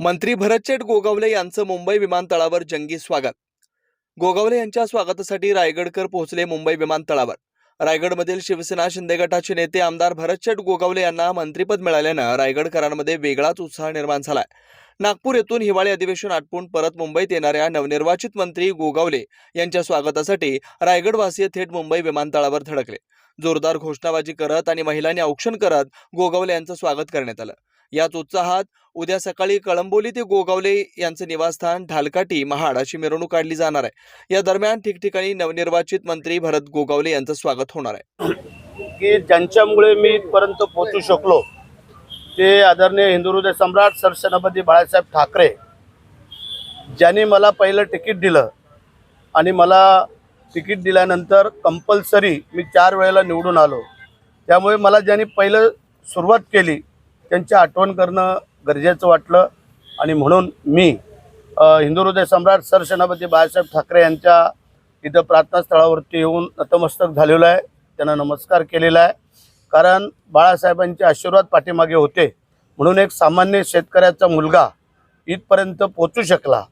मंत्री भरतचेट गोगावले यांचं मुंबई विमानतळावर जंगी स्वागत. गोगावले यांच्या स्वागतासाठी रायगडकर पोहोचले मुंबई विमानतळावर. रायगडमधील शिवसेना शिंदे गटाचे नेते आमदार भरतचेट गोगावले यांना मंत्रीपद मिळाल्यानं रायगडकरांमध्ये वेगळाच उत्साह निर्माण झालाय. नागपूर येथून हिवाळी अधिवेशन आटपून परत मुंबईत येणाऱ्या नवनिर्वाचित मंत्री गोगावले यांच्या स्वागतासाठी रायगडवासीय थेट मुंबई विमानतळावर धडकले. जोरदार घोषणाबाजी करत आणि महिलांनी औक्षण करत गोगावले यांचं स्वागत करण्यात आलं. याच उत्साहात उद्या सकाळी कळंबोली ते गोगावले यांचं निवासस्थान ढालकाटी महाड अशी मिरवणूक काढली जाणार आहे. या दरम्यान ठिकठिकाणी नवनिर्वाचित मंत्री भरत गोगावले यांचं स्वागत होणार आहे. की ज्यांच्यामुळे मी इथपर्यंत पोहोचू शकलो ते आदरणीय हिंदू हृदय सम्राट सरसेनापती बाळासाहेब ठाकरे ज्यांनी मला पहिलं तिकीट दिलं आणि मला तिकीट दिल्यानंतर कंपल्सरी मी चार वेळेला निवडून आलो. त्यामुळे मला ज्यांनी पहिलं सुरुवात केली त्यांची आठवण करणं गरजेचं वाटलं. आणि म्हणून मी हिंदू हृदय सम्राट सरसेनापती बाळासाहेब ठाकरे यांच्या इथं प्रार्थनास्थळावरती येऊन नतमस्तक झालेलो आहे. त्यांना नमस्कार केलेला आहे. कारण बाळासाहेबांचे आशीर्वाद पाठीमागे होते. म्हणून एक सामान्य शेतकऱ्याचा मुलगा इथपर्यंत पोचू शकला.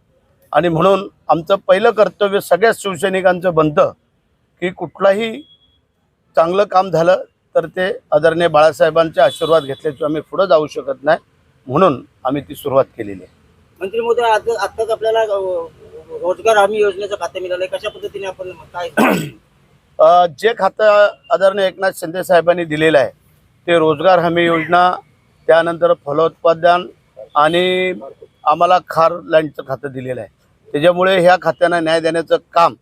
आणि म्हणून आमचं पहिलं कर्तव्य सगळ्याच शिवसैनिकांचं बनतं की कुठलाही चांगलं काम झालं तर ते आदरणीय बाळासाहेबांचे आशीर्वाद घेतल्याशिवाय आम्ही पुढं जाऊ शकत नाही म्हणून आम्ही ती सुरुवात केलेली आहे. मंत्री महोदय आज आत्ताच आपल्याला रोजगार हमी योजनेचं खातं मिळालंय. कशा पद्धतीने आपण काय जे खातं आदरणीय एकनाथ शिंदे साहेबांनी दिलेलं आहे ते रोजगार हमी योजना त्यानंतर फलोत्पादन आणि आम्हाला खार लाईनचं खातं दिलेलं आहे. त्याच्यामुळे ह्या खात्यांना न्याय देण्याचं काम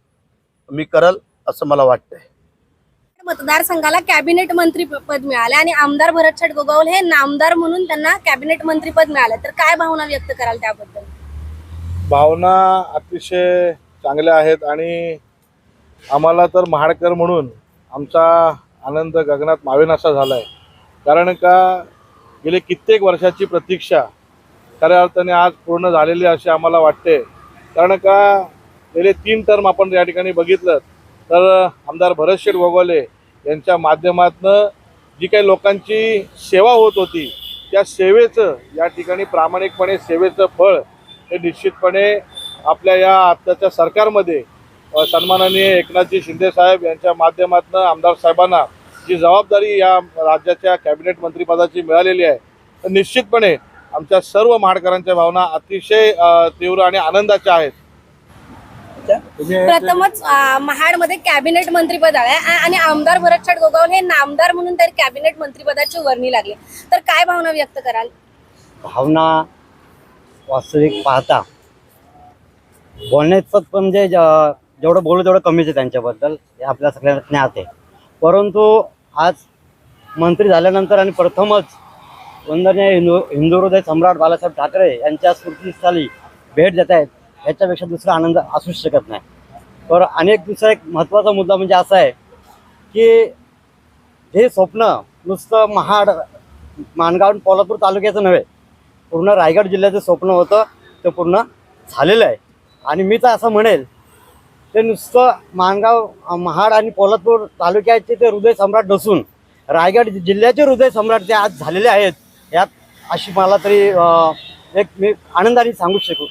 मी करल असं मला वाटतंय. मतदारसंघाला कॅबिनेट मंत्री पद मिळाले आणि आमदार भरतछट गोगावले हे नामदार म्हणून त्यांना कॅबिनेट मंत्री पद मिळालं. तर काय भावना व्यक्त कराल त्याबद्दल? भावना अतिशय चांगल्या आहेत आणि आम्हाला तर महाडकर म्हणून आमचा आनंद गगनात मावेनासा झाला आहे कारण का गेले कित्येक वर्षाची प्रतीक्षा खऱ्या अर्थाने आज पूर्ण झालेली अशी आम्हाला वाटते. कारण का गेले तीन टर्म आपण या ठिकाणी बघितलं तर आमदार भरतशेठ गोगोले यांच्या माध्यमातनं जी काही लोकांची सेवा होत होती त्या सेवेचं या ठिकाणी प्रामाणिकपणे सेवेचं फळ हे निश्चितपणे आपल्या या आत्ताच्या सरकारमध्ये सन्मानाने सन्माननीय एकनाथजी शिंदे साहेब यांच्या माध्यमातून आमदार साहेबांना जी जबाबदारी या राज्याच्या कॅबिनेट मंत्रिपदाची मिळालेली आहे तर निश्चितपणे आमच्या सर्व महाडकरांच्या भावना अतिशय तीव्र आणि आनंदाच्या आहेत. प्रथमच अं, महाडमध्ये कॅबिनेट मंत्रीपद आले आ- आणि आमदार भरतछट गोगावले हे नामदार म्हणून तर कॅबिनेट मंत्रिपदाची वर्णी लागली. तर काय भावना व्यक्त कराल? भावना वास्तविक पाहता बोलण्याचं पण म्हणजे जेवढं बोलू तेवढं कमीच आहे त्यांच्याबद्दल हे आपल्या सगळ्यांना ज्ञात आहे. परंतु आज मंत्री झाल्यानंतर आणि प्रथमच वंदनीय हिंदू हिंदू हृदय सम्राट बाळासाहेब ठाकरे यांच्या स्मृतीस्थळी भेट देत आहेत ह्याच्यापेक्षा दुसरा आनंद असूच शकत नाही. तर अनेक दुसरा एक महत्त्वाचा मुद्दा म्हणजे असा आहे की हे स्वप्न नुसतं महाड माणगाव आणि तालुक्याचं नव्हे पूर्ण रायगड जिल्ह्याचं स्वप्न होतं ते पूर्ण झालेलं आहे. आणि मी तर असं म्हणेल ते नुसतं माणगाव महाड आणि पोलादपूर तालुक्याचे ते हृदय सम्राट नसून रायगड जिल्ह्याचे हृदय सम्राट ते आज झालेले आहेत यात अशी मला तरी एक मी आनंदाने सांगू शकू.